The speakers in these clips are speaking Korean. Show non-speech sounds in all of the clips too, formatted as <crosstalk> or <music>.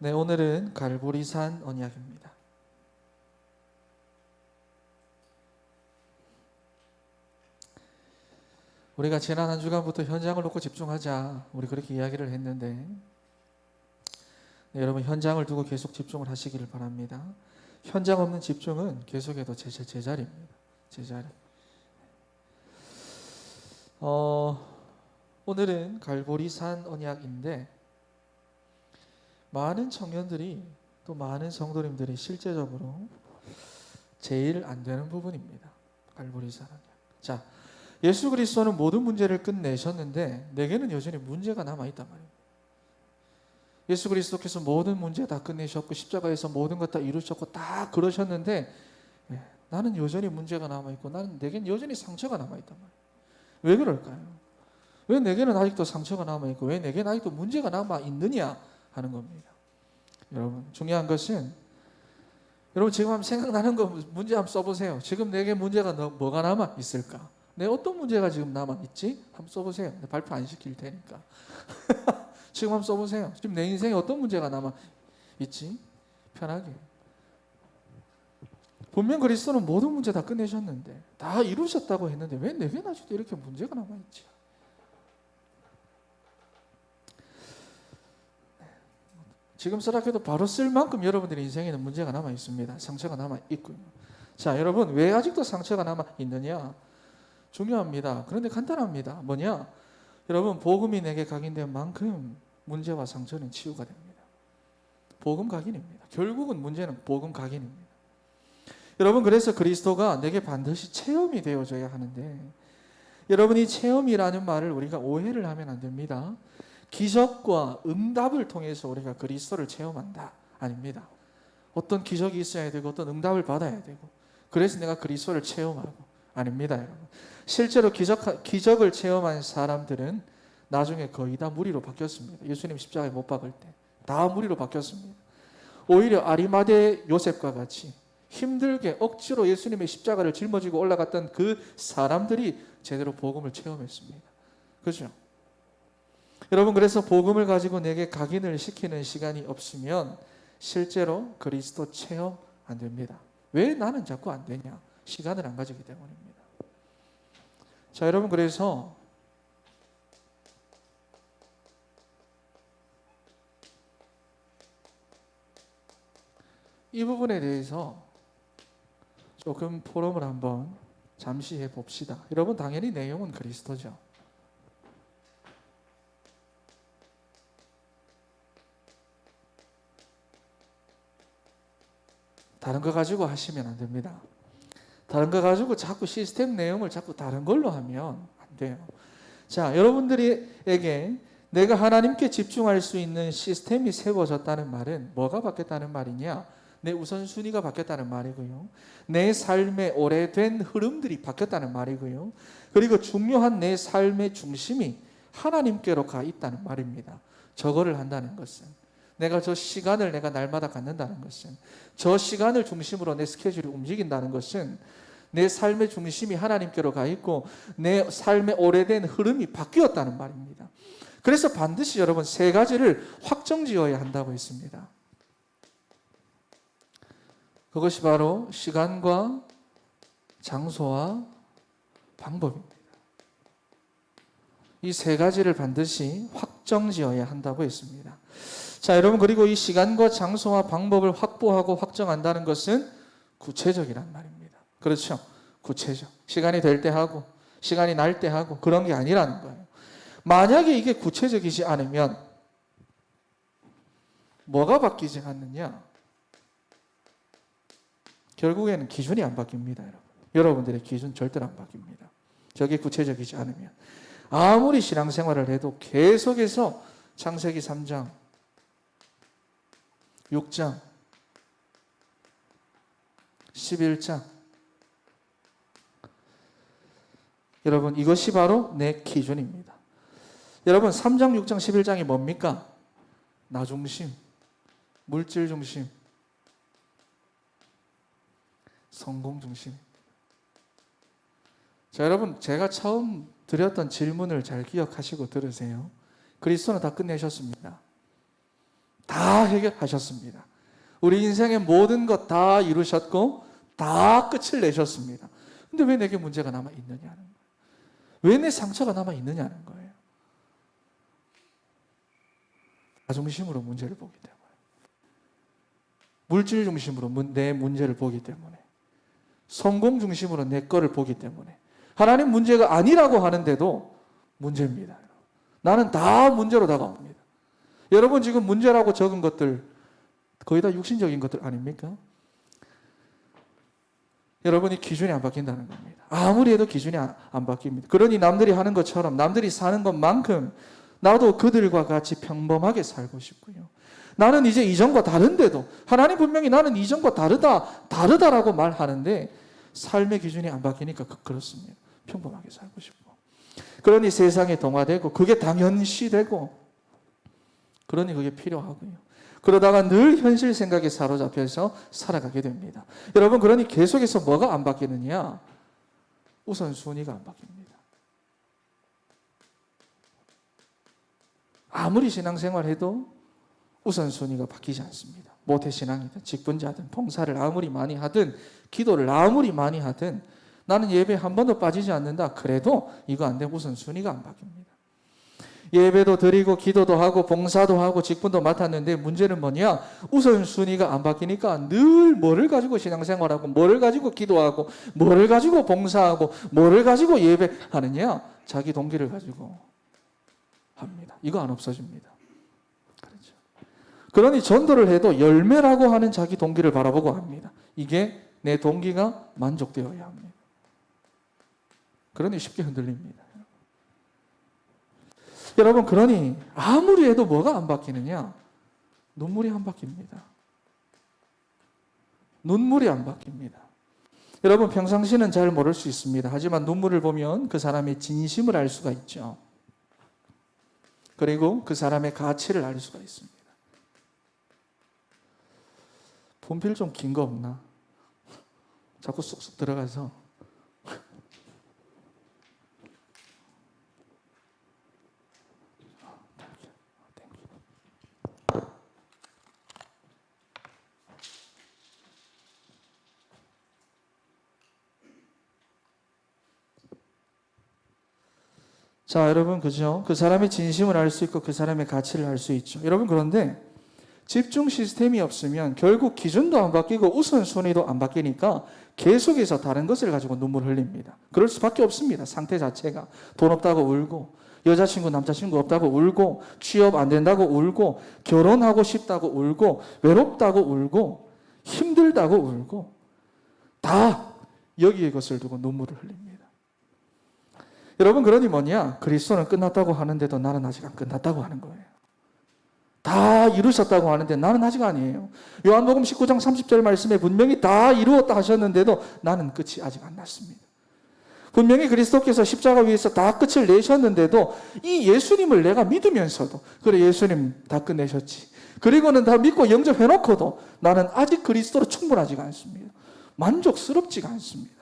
네, 오늘은 갈보리산 언약입니다. 우리가 지난 한 주간부터 현장을 놓고 집중하자. 우리 그렇게 이야기를 했는데 네, 여러분 현장을 두고 계속 집중을 하시기를 바랍니다. 현장 없는 집중은 계속해도 제, 제, 제자리입니다. 제자리. 어, 오늘은 갈보리산 언약인데 많은 청년들이 또 많은 성도님들이 실제적으로 제일 안 되는 부분입니다. 갈보리산 언약. 자, 예수 그리스도는 모든 문제를 끝내셨는데 내게는 여전히 문제가 남아 있단 말이에요. 예수 그리스도께서 모든 문제 다 끝내셨고 십자가에서 모든 것 다 이루셨고 다 그러셨는데 예, 나는 여전히 문제가 남아 있고 나는 내겐 여전히 상처가 남아 있단 말이에요. 왜 그럴까요? 왜 내게는 아직도 상처가 남아 있고 왜 내게는 아직도 문제가 남아 있느냐 하는 겁니다. 여러분 중요한 것은 여러분 지금 한번 생각나는 거 문제 한번 써보세요. 지금 내게 문제가 너- 뭐가 남아 있을까? 내 어떤 문제가 지금 남아 있지? 한번 써보세요. 내 발표 안 시킬 테니까. <laughs> 지금 한번 써보세요. 지금 내 인생에 어떤 문제가 남아 있지? 편하게. 분명 그리스도는 모든 문제 다 끝내셨는데 다 이루셨다고 했는데 왜 내게 아직도 이렇게 문제가 남아 있지? 지금 쓰라해도 바로 쓸 만큼 여러분들의 인생에는 문제가 남아 있습니다. 상처가 남아 있고요. 자, 여러분 왜 아직도 상처가 남아 있느냐? 중요합니다. 그런데 간단합니다. 뭐냐? 여러분 복음이 내게 각인된 만큼 문제와 상처는 치유가 됩니다. 복음 각인입니다. 결국은 문제는 복음 각인입니다. 여러분 그래서 그리스도가 내게 반드시 체험이 되어져야 하는데 여러분 이 체험이라는 말을 우리가 오해를 하면 안 됩니다. 기적과 응답을 통해서 우리가 그리스도를 체험한다. 아닙니다. 어떤 기적이 있어야 되고 어떤 응답을 받아야 되고 그래서 내가 그리스도를 체험하고 아닙니다, 여러분. 실제로 기적 기적을 체험한 사람들은 나중에 거의 다 무리로 바뀌었습니다. 예수님 십자가에 못 박을 때 다 무리로 바뀌었습니다. 오히려 아리마대 요셉과 같이 힘들게 억지로 예수님의 십자가를 짊어지고 올라갔던 그 사람들이 제대로 복음을 체험했습니다. 그죠? 여러분 그래서 복음을 가지고 내게 각인을 시키는 시간이 없으면 실제로 그리스도 체험 안 됩니다. 왜 나는 자꾸 안 되냐? 시간을 안 가지기 때문입니다. 자, 여러분 그래서 이 부분에 대해서 조금 포럼을 한번 잠시 해 봅시다. 여러분 당연히 내용은 그리스도죠. 다른 거 가지고 하시면 안 됩니다. 다른 거 가지고 자꾸 시스템 내용을 자꾸 다른 걸로 하면 안 돼요. 자, 여러분들에게 내가 하나님께 집중할 수 있는 시스템이 세워졌다는 말은 뭐가 바뀌었다는 말이냐? 내 우선순위가 바뀌었다는 말이고요. 내 삶의 오래된 흐름들이 바뀌었다는 말이고요. 그리고 중요한 내 삶의 중심이 하나님께로 가 있다는 말입니다. 저거를 한다는 것은 내가 저 시간을 내가 날마다 갖는다는 것은 저 시간을 중심으로 내 스케줄이 움직인다는 것은 내 삶의 중심이 하나님께로 가 있고 내 삶의 오래된 흐름이 바뀌었다는 말입니다. 그래서 반드시 여러분 세 가지를 확정 지어야 한다고 했습니다. 그것이 바로 시간과 장소와 방법입니다. 이 세 가지를 반드시 확정 지어야 한다고 했습니다. 자, 여러분 그리고 이 시간과 장소와 방법을 확보하고 확정한다는 것은 구체적이란 말입니다. 그렇죠? 구체적. 시간이 될 때 하고 시간이 날 때 하고 그런 게 아니라는 거예요. 만약에 이게 구체적이지 않으면 뭐가 바뀌지 않느냐? 결국에는 기준이 안 바뀝니다, 여러분. 여러분들의 기준 절대로 안 바뀝니다. 저게 구체적이지 않으면 아무리 신앙생활을 해도 계속해서 창세기 3장 6장 11장 여러분 이것이 바로 내 기준입니다. 여러분 3장 6장 11장이 뭡니까? 나 중심, 물질 중심, 성공 중심. 자 여러분 제가 처음 드렸던 질문을 잘 기억하시고 들으세요. 그리스도는 다 끝내셨습니다. 다 해결하셨습니다. 우리 인생의 모든 것 다 이루셨고 다 끝을 내셨습니다. 근데 왜 내게 문제가 남아 있느냐는 거예요. 왜 내 상처가 남아 있느냐는 거예요. 자중심으로 문제를 보기 때문에. 물질 중심으로 문- 내 문제를 보기 때문에. 성공 중심으로 내 거를 보기 때문에. 하나님 문제가 아니라고 하는데도 문제입니다. 나는 다 문제로 다가옵니다. 여러분 지금 문제라고 적은 것들 거의 다 육신적인 것들 아닙니까? 여러분이 기준이 안 바뀐다는 겁니다. 아무리 해도 기준이 안, 안 바뀝니다. 그러니 남들이 하는 것처럼 남들이 사는 것만큼 나도 그들과 같이 평범하게 살고 싶고요. 나는 이제 이전과 다른데도 하나님 분명히 나는 이전과 다르다 다르다라고 말하는데 삶의 기준이 안 바뀌니까 그- 그렇습니다. 평범하게 살고 싶고 그러니 세상에 동화되고 그게 당연시되고 그러니 그게 필요하고요. 그러다가 늘 현실 생각에 사로잡혀서 살아가게 됩니다. 여러분 그러니 계속해서 뭐가 안 바뀌느냐? 우선순위가 안 바뀝니다. 아무리 신앙생활 해도 우선순위가 바뀌지 않습니다. 모태신앙이든 직분자든 봉사를 아무리 많이 하든 기도를 아무리 많이 하든 나는 예배 한 번도 빠지지 않는다. 그래도 이거 안 되면 우선순위가 안 바뀝니다. 예배도 드리고 기도도 하고 봉사도 하고 직분도 맡았는데 문제는 뭐냐? 우선순위가 안 바뀌니까 늘 뭐를 가지고 신앙생활하고 뭐를 가지고 기도하고 뭐를 가지고 봉사하고 뭐를 가지고 예배하느냐? 자기 동기를 가지고 합니다. 이거 안 없어집니다. 그렇죠. 그러니 전도를 해도 열매라고 하는 자기 동기를 바라보고 합니다. 이게 내 동기가 만족되어야 합니다. 그러니 쉽게 흔들립니다. 여러분 그러니 아무리 해도 뭐가 안 바뀌느냐? 눈물이 안 바뀝니다. 눈물이 안 바뀝니다. 여러분 평상시는 잘 모를 수 있습니다. 하지만 눈물을 보면 그 사람의 진심을 알 수가 있죠. 그리고 그 사람의 가치를 알 수가 있습니다. 분필 좀 긴 거 없나? 자꾸 쑥쑥 들어가서 자, 여러분, 그죠? 그 사람의 진심을 알 수 있고 그 사람의 가치를 알 수 있죠. 여러분, 그런데 집중 시스템이 없으면 결국 기준도 안 바뀌고 우선순위도 안 바뀌니까 계속해서 다른 것을 가지고 눈물 흘립니다. 그럴 수밖에 없습니다. 상태 자체가. 돈 없다고 울고, 여자친구, 남자친구 없다고 울고, 취업 안 된다고 울고, 결혼하고 싶다고 울고, 외롭다고 울고, 힘들다고 울고, 다 여기에 것을 두고 눈물을 흘립니다. 여러분 그러니 뭐냐? 그리스도는 끝났다고 하는데도 나는 아직 안 끝났다고 하는 거예요. 다 이루셨다고 하는데 나는 아직 아니에요. 요한복음 19장 30절 말씀에 분명히 다 이루었다 하셨는데도 나는 끝이 아직 안 났습니다. 분명히 그리스도께서 십자가 위에서 다 끝을 내셨는데도 이 예수님을 내가 믿으면서도 그래 예수님 다 끝내셨지. 그리고는 다 믿고 영접해 놓고도 나는 아직 그리스도로 충분하지가 않습니다. 만족스럽지가 않습니다.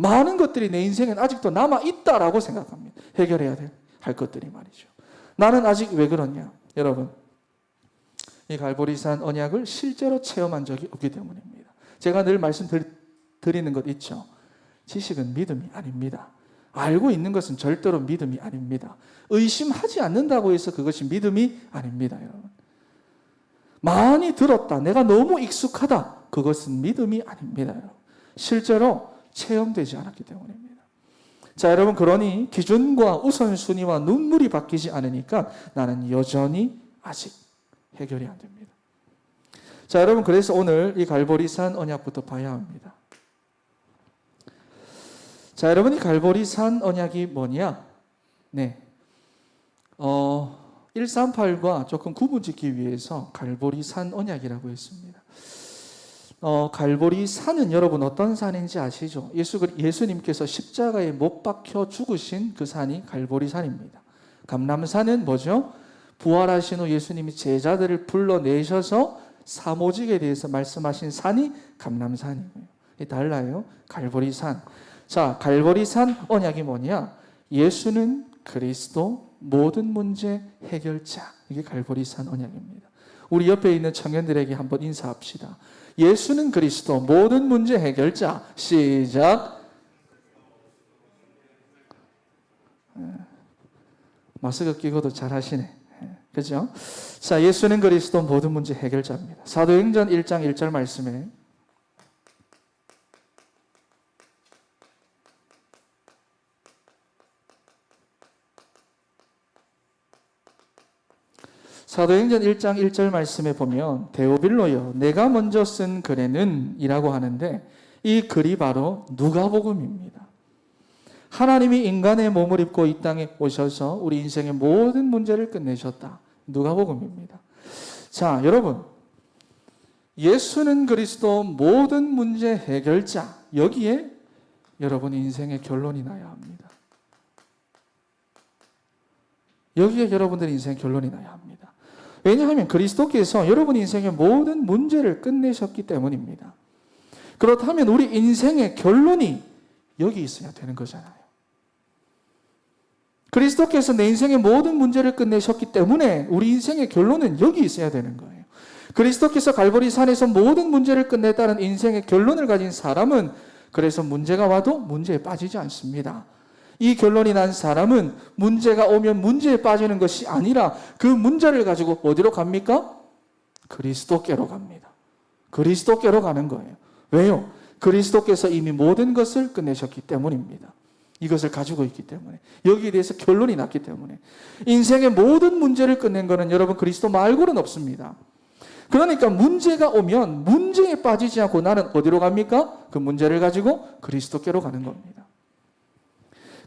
많은 것들이 내 인생엔 아직도 남아 있다라고 생각합니다. 해결해야 될 할 것들이 말이죠. 나는 아직 왜 그러냐? 여러분. 이 갈보리산 언약을 실제로 체험한 적이 없기 때문입니다. 제가 늘 말씀드리는 것 있죠. 지식은 믿음이 아닙니다. 알고 있는 것은 절대로 믿음이 아닙니다. 의심하지 않는다고 해서 그것이 믿음이 아닙니다, 여러분. 많이 들었다. 내가 너무 익숙하다. 그것은 믿음이 아닙니다, 여러분. 실제로 체험되지 않았기 때문입니다. 자, 여러분, 그러니 기준과 우선순위와 눈물이 바뀌지 않으니까 나는 여전히 아직 해결이 안 됩니다. 자, 여러분, 그래서 오늘 이 갈보리산 언약부터 봐야 합니다. 자, 여러분, 이 갈보리산 언약이 뭐냐? 네. 어, 138과 조금 구분 짓기 위해서 갈보리산 언약이라고 했습니다. 어, 갈보리 산은 여러분 어떤 산인지 아시죠? 예수, 예수님께서 십자가에 못 박혀 죽으신 그 산이 갈보리 산입니다. 감람산은 뭐죠? 부활하신 후 예수님이 제자들을 불러내셔서 사모직에 대해서 말씀하신 산이 감람산이고요. 달라요. 갈보리 산. 자, 갈보리 산 언약이 뭐냐? 예수는 그리스도 모든 문제 해결자. 이게 갈보리 산 언약입니다. 우리 옆에 있는 청년들에게 한번 인사합시다. 예수는 그리스도 모든 문제 해결자. 시작. 예. 마스크 끼고도 잘 하시네. 예. 그죠? 자, 예수는 그리스도 모든 문제 해결자입니다. 사도행전 1장 1절 말씀에 사도행전 1장 1절 말씀에 보면 데오빌로여 내가 먼저 쓴 글에는 이라고 하는데 이 글이 바로 누가복음입니다. 하나님이 인간의 몸을 입고 이 땅에 오셔서 우리 인생의 모든 문제를 끝내셨다. 누가복음입니다. 자, 여러분. 예수는 그리스도 모든 문제 해결자. 여기에 여러분 인생의 결론이 나야 합니다. 여기에 여러분들 인생 결론이 나야 합니다. 왜냐하면 그리스도께서 여러분 인생의 모든 문제를 끝내셨기 때문입니다. 그렇다면 우리 인생의 결론이 여기 있어야 되는 거잖아요. 그리스도께서 내 인생의 모든 문제를 끝내셨기 때문에 우리 인생의 결론은 여기 있어야 되는 거예요. 그리스도께서 갈보리 산에서 모든 문제를 끝냈다는 인생의 결론을 가진 사람은 그래서 문제가 와도 문제에 빠지지 않습니다. 이 결론이 난 사람은 문제가 오면 문제에 빠지는 것이 아니라 그 문제를 가지고 어디로 갑니까? 그리스도께로 갑니다. 그리스도께로 가는 거예요. 왜요? 그리스도께서 이미 모든 것을 끝내셨기 때문입니다. 이것을 가지고 있기 때문에 여기에 대해서 결론이 났기 때문에 인생의 모든 문제를 끝낸 것은 여러분 그리스도 말고는 없습니다. 그러니까 문제가 오면 문제에 빠지지 않고 나는 어디로 갑니까? 그 문제를 가지고 그리스도께로 가는 겁니다.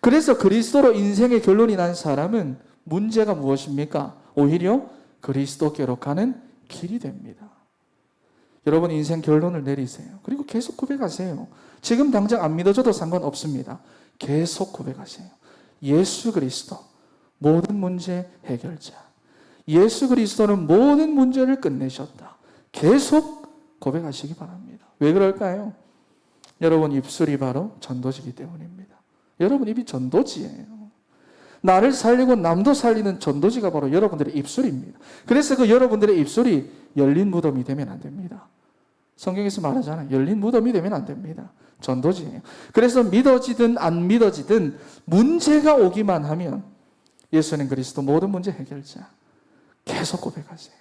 그래서 그리스도로 인생의 결론이 난 사람은 문제가 무엇입니까? 오히려 그리스도께로 가는 길이 됩니다. 여러분 인생 결론을 내리세요. 그리고 계속 고백하세요. 지금 당장 안 믿어줘도 상관없습니다. 계속 고백하세요. 예수 그리스도 모든 문제 해결자. 예수 그리스도는 모든 문제를 끝내셨다. 계속 고백하시기 바랍니다. 왜 그럴까요? 여러분 입술이 바로 전도지기 때문입니다. 여러분 입이 전도지예요. 나를 살리고 남도 살리는 전도지가 바로 여러분들의 입술입니다. 그래서 그 여러분들의 입술이 열린 무덤이 되면 안 됩니다. 성경에서 말하잖아요. 열린 무덤이 되면 안 됩니다. 전도지예요. 그래서 믿어지든 안 믿어지든 문제가 오기만 하면 예수는 그리스도 모든 문제 해결자. 계속 고백하세요.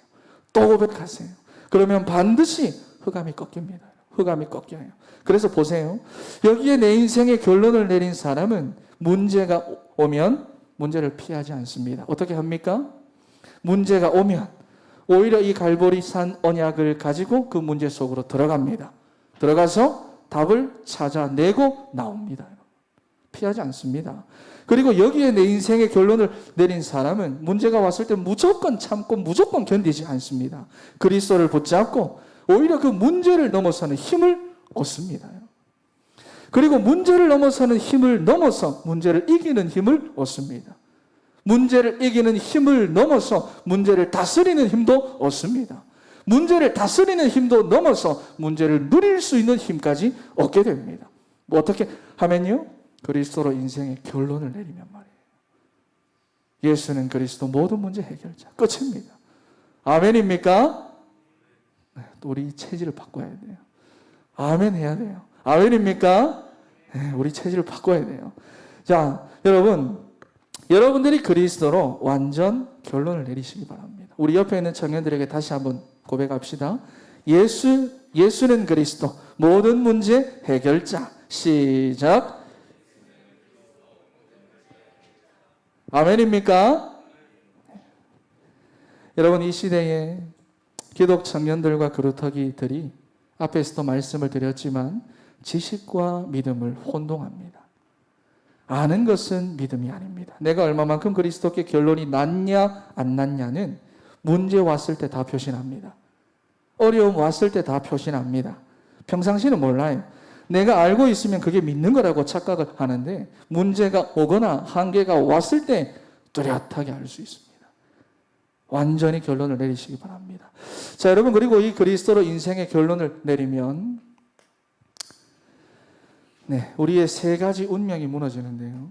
또 고백하세요. 그러면 반드시 흑암이 꺾입니다. 흑암이 꺾여요. 그래서 보세요. 여기에 내 인생의 결론을 내린 사람은 문제가 오면 문제를 피하지 않습니다. 어떻게 합니까? 문제가 오면 오히려 이 갈보리 산 언약을 가지고 그 문제 속으로 들어갑니다. 들어가서 답을 찾아내고 나옵니다. 피하지 않습니다. 그리고 여기에 내 인생의 결론을 내린 사람은 문제가 왔을 때 무조건 참고 무조건 견디지 않습니다. 그리스도를 붙잡고 오히려 그 문제를 넘어서는 힘을 얻습니다. 그리고 문제를 넘어서는 힘을 넘어서 문제를 이기는 힘을 얻습니다. 문제를 이기는 힘을 넘어서 문제를 다스리는 힘도 얻습니다. 문제를 다스리는 힘도 넘어서 문제를 누릴 수 있는 힘까지 얻게 됩니다. 뭐 어떻게 하면요? 그리스도로 인생의 결론을 내리면 말이에요. 예수는 그리스도 모든 문제 해결자. 끝입니다. 아멘입니까? 네, 또 우리 체질을 바꿔야 돼요. 아멘 해야 돼요. 아멘입니까? 네, 우리 체질을 바꿔야 돼요. 자, 여러분, 여러분들이 그리스도로 완전 결론을 내리시기 바랍니다. 우리 옆에 있는 청년들에게 다시 한번 고백합시다. 예수, 예수는 그리스도 모든 문제 해결자. 시작. 아멘입니까? 여러분, 이 시대에 기독 청년들과 그루터기들이 앞에서도 말씀을 드렸지만 지식과 믿음을 혼동합니다. 아는 것은 믿음이 아닙니다. 내가 얼마만큼 그리스도께 결론이 났냐 안 났냐는 문제 왔을 때 다 표시납니다. 어려움 왔을 때 다 표시납니다. 평상시는 몰라요. 내가 알고 있으면 그게 믿는 거라고 착각을 하는데 문제가 오거나 한계가 왔을 때 뚜렷하게 알 수 있습니다. 완전히 결론을 내리시기 바랍니다. 자, 여러분, 그리고 이 그리스도로 인생의 결론을 내리면, 네, 우리의 세 가지 운명이 무너지는데요.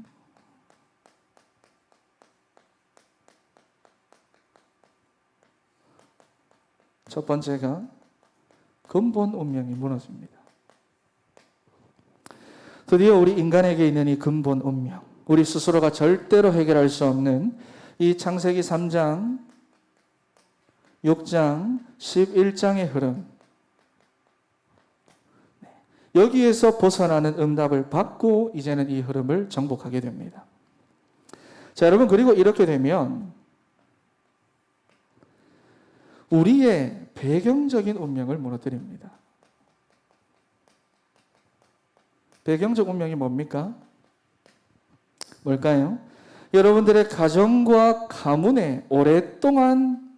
첫 번째가 근본 운명이 무너집니다. 드디어 우리 인간에게 있는 이 근본 운명, 우리 스스로가 절대로 해결할 수 없는 이 창세기 3장, 6장, 11장의 흐름. 네. 여기에서 벗어나는 응답을 받고 이제는 이 흐름을 정복하게 됩니다. 자, 여러분, 그리고 이렇게 되면 우리의 배경적인 운명을 무너뜨립니다. 배경적 운명이 뭡니까? 뭘까요? 여러분들의 가정과 가문에 오랫동안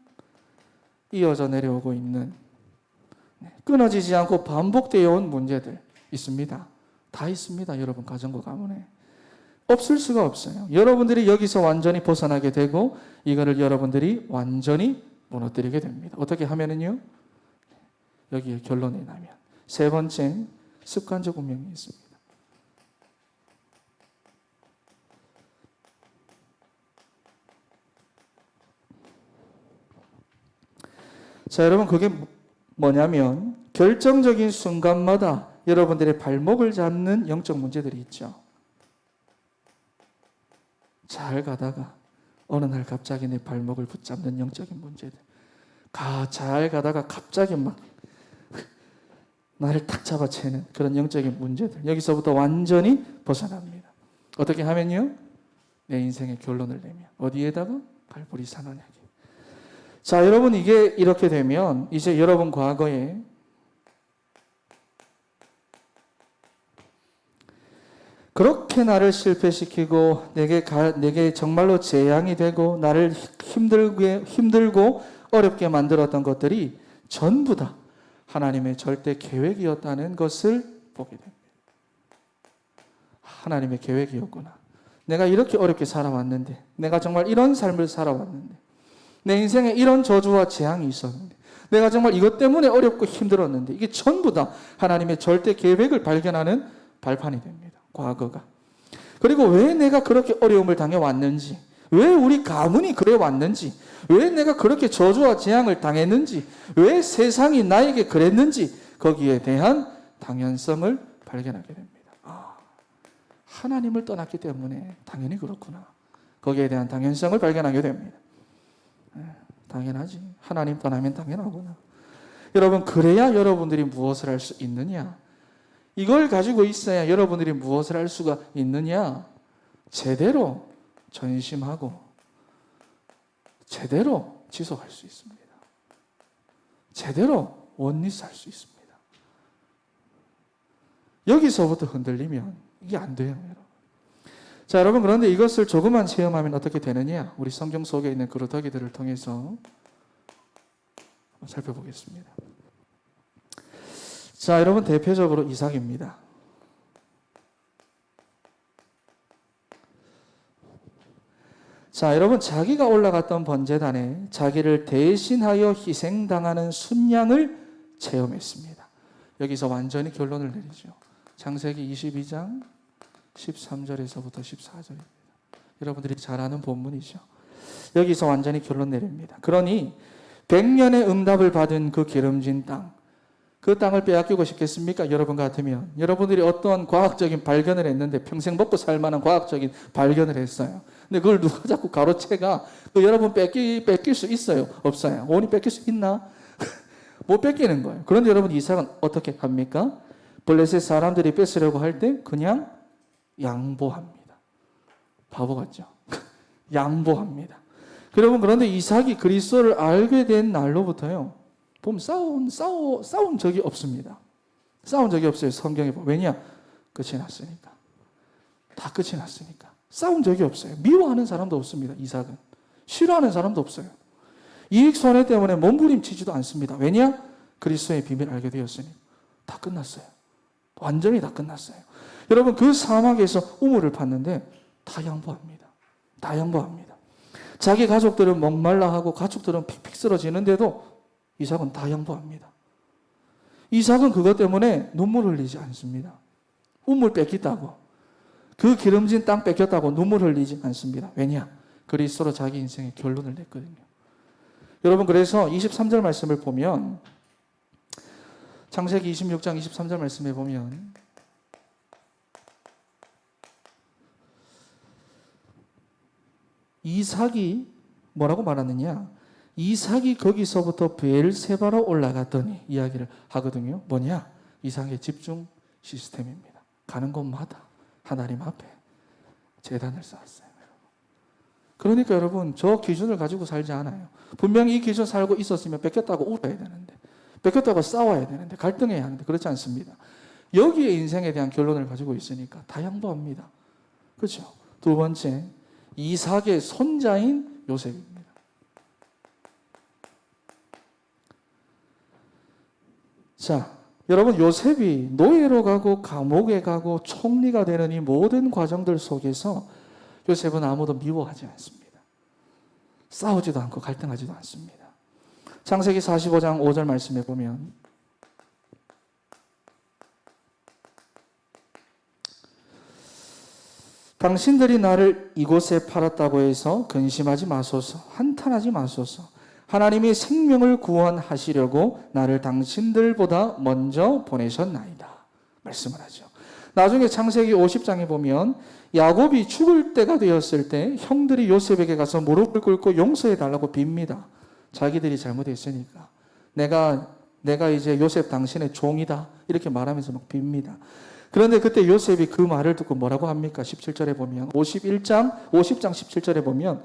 이어져 내려오고 있는 네, 끊어지지 않고 반복되어 온 문제들 있습니다. 다 있습니다. 여러분 가정과 가문에. 없을 수가 없어요. 여러분들이 여기서 완전히 벗어나게 되고 이거를 여러분들이 완전히 무너뜨리게 됩니다. 어떻게 하면은요? 여기에 결론이 나면 세 번째 습관적 운명이 있습니다. 자, 여러분 그게 뭐냐면 결정적인 순간마다 여러분들의 발목을 잡는 영적 문제들이 있죠. 잘 가다가 어느 날 갑자기 내 발목을 붙잡는 영적인 문제들. 가, 잘 가다가 갑자기 막 나를 탁 잡아채는 그런 영적인 문제들. 여기서부터 완전히 벗어납니다. 어떻게 하면요? 내 인생의 결론을 내면. 어디에다가? 갈보리 산원에게. 자, 여러분 이게 이렇게 되면 이제 여러분 과거에 그렇게 나를 실패시키고 내게 가, 내게 정말로 재앙이 되고 나를 힘들게 힘들고 어렵게 만들었던 것들이 전부 다 하나님의 절대 계획이었다는 것을 보게 됩니다. 하나님의 계획이었구나. 내가 이렇게 어렵게 살아왔는데, 내가 정말 이런 삶을 살아왔는데, 내 인생에 이런 저주와 재앙이 있었는데, 내가 정말 이것 때문에 어렵고 힘들었는데, 이게 전부 다 하나님의 절대 계획을 발견하는 발판이 됩니다. 과거가. 그리고 왜 내가 그렇게 어려움을 당해왔는지, 왜 우리 가문이 그래 왔는지, 왜 내가 그렇게 저주와 재앙을 당했는지, 왜 세상이 나에게 그랬는지, 거기에 대한 당연성을 발견하게 됩니다. 아, 하나님을 떠났기 때문에 당연히 그렇구나. 거기에 대한 당연성을 발견하게 됩니다. 에, 당연하지. 하나님 떠나면 당연하구나. 여러분, 그래야 여러분들이 무엇을 할 수 있느냐? 이걸 가지고 있어야 여러분들이 무엇을 할 수가 있느냐? 제대로 전심하고 제대로 지속할 수 있습니다. 제대로 원리스 할수 있습니다. 여기서부터 흔들리면 이게 안 돼요, 여러분. 자, 여러분, 그런데 이것을 조금만 체험하면 어떻게 되느냐? 우리 성경 속에 있는 그루터기들을 통해서 살펴보겠습니다. 자, 여러분, 대표적으로 이삭입니다. 자, 여러분, 자기가 올라갔던 번제단에 자기를 대신하여 희생당하는 순양을 체험했습니다. 여기서 완전히 결론을 내리죠. 창세기 22장 13절에서부터 14절입니다. 여러분들이 잘 아는 본문이죠. 여기서 완전히 결론 내립니다. 그러니 100년의 응답을 받은 그 기름진 땅, 그 땅을 빼앗기고 싶겠습니까? 여러분 같으면. 여러분들이 어떤 과학적인 발견을 했는데 평생 먹고 살 만한 과학적인 발견을 했어요. 근데 그걸 누가 자꾸 가로채가 그 여러분 뺏기, 뺏길 수 있어요? 없어요? 원이 뺏길 수 있나? <laughs> 못 뺏기는 거예요. 그런데 여러분 이삭은 어떻게 합니까? 블레셋 사람들이 뺏으려고 할 때 그냥 양보합니다. 바보 같죠? <laughs> 양보합니다. 여러분 그런데 이삭이 그리스도를 알게 된 날로부터요. 보면 싸운 싸우 싸운 적이 없습니다. 싸운 적이 없어요. 성경에 보면 왜냐? 끝이 났으니까. 다 끝이 났으니까. 싸운 적이 없어요. 미워하는 사람도 없습니다. 이삭은 싫어하는 사람도 없어요. 이익 손해 때문에 몸부림치지도 않습니다. 왜냐? 그리스도의 비밀을 알게 되었으니 다 끝났어요. 완전히 다 끝났어요. 여러분 그 사막에서 우물을 팠는데 다 양보합니다. 다 양보합니다. 자기 가족들은 목말라 하고 가족들은 픽픽 쓰러지는데도 이삭은 다 양보합니다. 이삭은 그것 때문에 눈물 흘리지 않습니다. 우물 뺏겼다고. 그 기름진 땅 뺏겼다고 눈물 흘리지 않습니다. 왜냐? 그리스도로 자기 인생의 결론을 냈거든요. 여러분 그래서 23절 말씀을 보면 창세기 26장 23절 말씀에 보면 이삭이 뭐라고 말하느냐? 이삭이 거기서부터 베엘세바로 올라갔더니 이야기를 하거든요. 뭐냐? 이삭의 집중 시스템입니다. 가는 곳마다 하나님 앞에 재단을 쌓았어요. 그러니까 여러분 저 기준을 가지고 살지 않아요. 분명히 이 기준 살고 있었으면 뺏겼다고 울어야 되는데 뺏겼다고 싸워야 되는데 갈등해야 하는데 그렇지 않습니다. 여기에 인생에 대한 결론을 가지고 있으니까 다 양보합니다. 그렇죠? 두 번째 이삭의 손자인 요셉입니다. 자, 여러분 요셉이 노예로 가고 감옥에 가고 총리가 되는 이 모든 과정들 속에서 요셉은 아무도 미워하지 않습니다. 싸우지도 않고 갈등하지도 않습니다. 창세기 45장 5절 말씀에 보면 당신들이 나를 이곳에 팔았다고 해서 근심하지 마소서 한탄하지 마소서 하나님이 생명을 구원하시려고 나를 당신들보다 먼저 보내셨나이다 말씀을 하죠. 나중에 창세기 50장에 보면 야곱이 죽을 때가 되었을 때 형들이 요셉에게 가서 무릎을 꿇고 용서해 달라고 빕니다. 자기들이 잘못했으니까 내가 내가 이제 요셉 당신의 종이다 이렇게 말하면서 막 빕니다. 그런데 그때 요셉이 그 말을 듣고 뭐라고 합니까? 17절에 보면 51장 50장 17절에 보면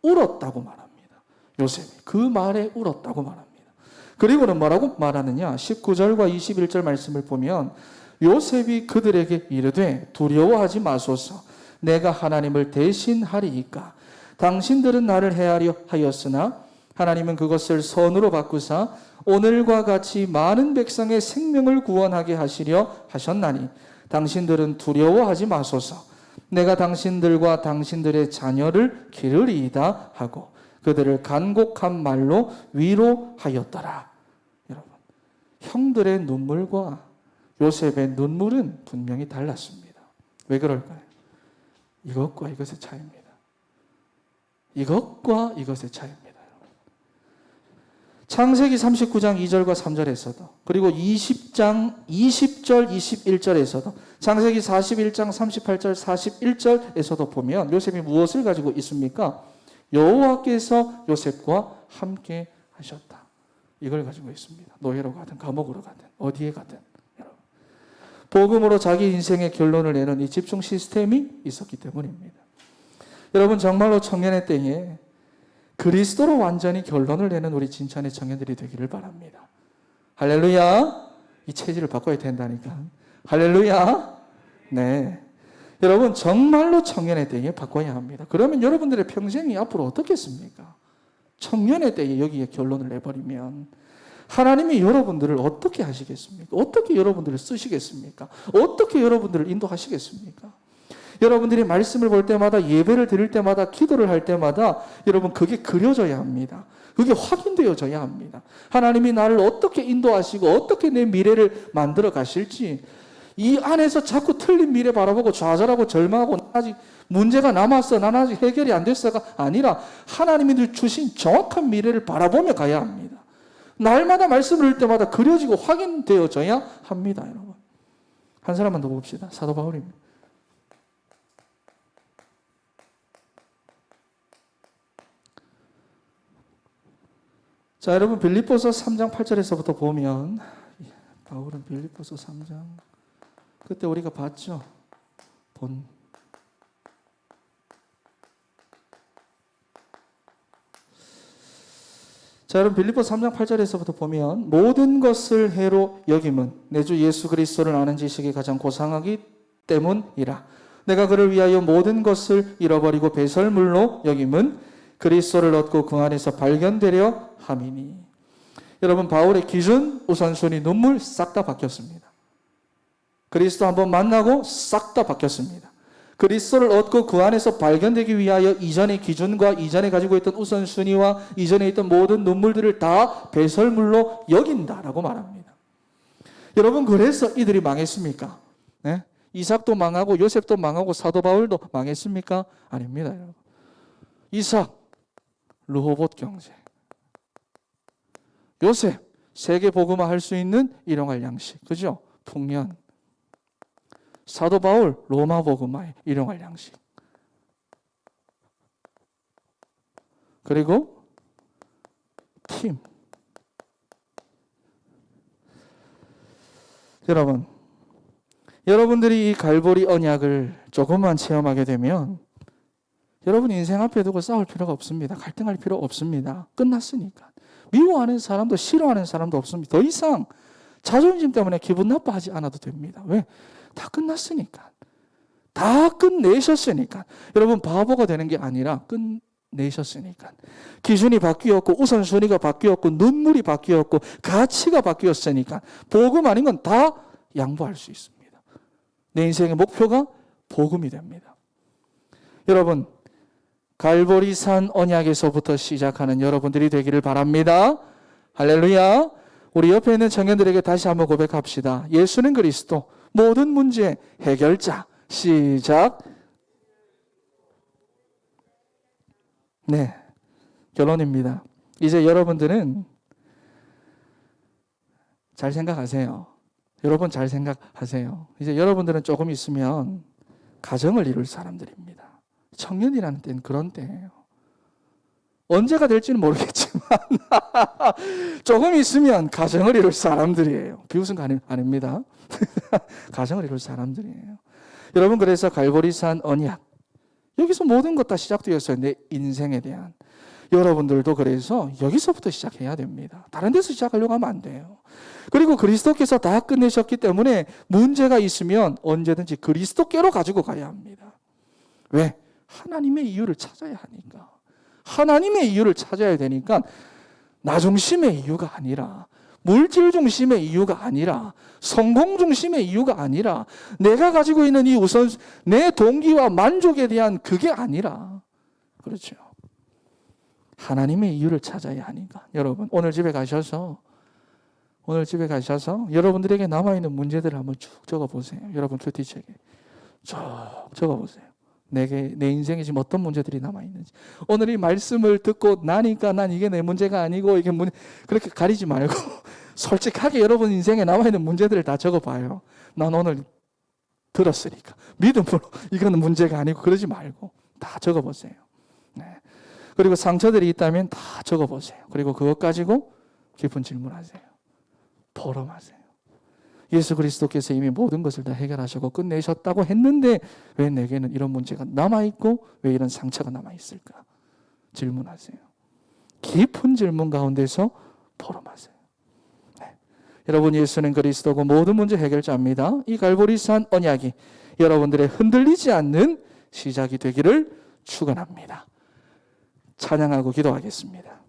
울었다고 말합니다. 요셉이 그 말에 울었다고 말합니다. 그리고는 뭐라고 말하느냐? 19절과 21절 말씀을 보면 요셉이 그들에게 이르되 두려워하지 마소서 내가 하나님을 대신하리이까 당신들은 나를 해하려 하였으나 하나님은 그것을 선으로 바꾸사 오늘과 같이 많은 백성의 생명을 구원하게 하시려 하셨나니 당신들은 두려워하지 마소서 내가 당신들과 당신들의 자녀를 기르리이다 하고 그들을 간곡한 말로 위로하였더라. 여러분, 형들의 눈물과 요셉의 눈물은 분명히 달랐습니다. 왜 그럴까요? 이것과 이것의 차이입니다. 이것과 이것의 차이입니다. 창세기 39장 2절과 3절에서도 그리고 20장 20절 21절에서도 창세기 41장 38절 41절에서도 보면 요셉이 무엇을 가지고 있습니까? 여호와께서 요셉과 함께 하셨다. 이걸 가지고 있습니다. 노예로 가든 감옥으로 가든 어디에 가든. 복음으로 자기 인생의 결론을 내는 이 집중 시스템이 있었기 때문입니다. 여러분 정말로 청년의 때에 그리스도로 완전히 결론을 내는 우리 진천의 청년들이 되기를 바랍니다. 할렐루야. 이 체질을 바꿔야 된다니까. 할렐루야. 네. 여러분 정말로 청년의 때에 바꿔야 합니다. 그러면 여러분들의 평생이 앞으로 어떻겠습니까? 청년의 때에 여기에 결론을 내버리면 하나님이 여러분들을 어떻게 하시겠습니까? 어떻게 여러분들을 쓰시겠습니까? 어떻게 여러분들을 인도하시겠습니까? 여러분들이 말씀을 볼 때마다 예배를 드릴 때마다 기도를 할 때마다 여러분 그게 그려져야 합니다. 그게 확인되어져야 합니다. 하나님이 나를 어떻게 인도하시고 어떻게 내 미래를 만들어 가실지 이 안에서 자꾸 틀린 미래 바라보고 좌절하고 절망하고 아직 문제가 남았어. 난 아직 해결이 안 됐어가 아니라 하나님이 주신 정확한 미래를 바라보며 가야 합니다. 날마다 말씀을 할 때마다 그려지고 확인되어져야 합니다, 여러분. 한 사람만 더 봅시다. 사도 바울입니다. 자, 여러분 빌립보서 3장 8절에서부터 보면 바울은 빌립보서 3장 그때 우리가 봤죠. 본 자, 여러분 빌립보 3장 8절에서부터 보면 모든 것을 해로 여김은 내 주 예수 그리스도를 아는 지식이 가장 고상하기 때문이라. 내가 그를 위하여 모든 것을 잃어버리고 배설물로 여김은 그리스도를 얻고 그 안에서 발견되려 함이니. 여러분 바울의 기준 우선순위 눈물 싹 다 바뀌었습니다. 그리스도 한번 만나고 싹 다 바뀌었습니다. 그리스도를 얻고 그 안에서 발견되기 위하여 이전의 기준과 이전에 가지고 있던 우선순위와 이전에 있던 모든 눈물들을 다 배설물로 여긴다라고 말합니다. 여러분 그래서 이들이 망했습니까? 네? 이삭도 망하고 요셉도 망하고 사도 바울도 망했습니까? 아닙니다, 여러분. 이삭 르호봇 경제. 요셉 세계 복음화 할 수 있는 일용할 양식. 그죠? 풍년. 사도 바울 로마 복음화에 일용할 양식. 그리고 팀. 여러분, 여러분들이 이 갈보리 언약을 조금만 체험하게 되면 여러분 인생 앞에 두고 싸울 필요가 없습니다. 갈등할 필요 없습니다. 끝났으니까. 미워하는 사람도 싫어하는 사람도 없습니다. 더 이상 자존심 때문에 기분 나빠하지 않아도 됩니다. 왜? 다 끝났으니까. 다 끝내셨으니까. 여러분 바보가 되는 게 아니라 끝내셨으니까. 기준이 바뀌었고 우선순위가 바뀌었고 눈물이 바뀌었고 가치가 바뀌었으니까 복음 아닌 건 다 양보할 수 있습니다. 내 인생의 목표가 복음이 됩니다. 여러분 갈보리산 언약에서부터 시작하는 여러분들이 되기를 바랍니다. 할렐루야. 우리 옆에 있는 청년들에게 다시 한번 고백합시다. 예수는 그리스도 모든 문제 해결자. 시작. 네. 결론입니다. 이제 여러분들은 잘 생각하세요. 여러분 잘 생각하세요. 이제 여러분들은 조금 있으면 가정을 이룰 사람들입니다. 청년이라는 때는 그런 때예요. 언제가 될지는 모르겠지만 <laughs> 조금 있으면 가정을 이룰 사람들이에요. 비웃은 거 아니, 아닙니다. <laughs> 가정을 이룰 사람들이에요. 여러분 그래서 갈보리산 언약 여기서 모든 것 다 시작되었어요. 내 인생에 대한 여러분들도 그래서 여기서부터 시작해야 됩니다. 다른 데서 시작하려고 하면 안 돼요. 그리고 그리스도께서 다 끝내셨기 때문에 문제가 있으면 언제든지 그리스도께로 가지고 가야 합니다. 왜? 하나님의 이유를 찾아야 하니까. 하나님의 이유를 찾아야 되니까 나 중심의 이유가 아니라 물질 중심의 이유가 아니라 성공 중심의 이유가 아니라 내가 가지고 있는 이 우선 내 동기와 만족에 대한 그게 아니라 그렇죠. 하나님의 이유를 찾아야 하니까 여러분 오늘 집에 가셔서 오늘 집에 가셔서 여러분들에게 남아 있는 문제들을 한번 쭉 적어 보세요. 여러분 큐티책에 쭉 적어 보세요. 내게 내 인생에 지금 어떤 문제들이 남아 있는지 오늘 이 말씀을 듣고 나니까 난 이게 내 문제가 아니고 이게 문 그렇게 가리지 말고 <laughs> 솔직하게 여러분 인생에 남아 있는 문제들을 다 적어 봐요. 난 오늘 들었으니까 믿음으로 <laughs> 이거는 문제가 아니고 그러지 말고 다 적어 보세요. 네. 그리고 상처들이 있다면 다 적어 보세요. 그리고 그것 가지고 깊은 질문하세요. 포럼하세요. 예수 그리스도께서 이미 모든 것을 다 해결하시고 끝내셨다고 했는데 왜 내게는 이런 문제가 남아 있고 왜 이런 상처가 남아 있을까? 질문하세요. 깊은 질문 가운데서 포럼하세요. 네. 여러분 예수는 그리스도고 모든 문제 해결자입니다. 이 갈보리산 언약이 여러분들의 흔들리지 않는 시작이 되기를 축원합니다. 찬양하고 기도하겠습니다.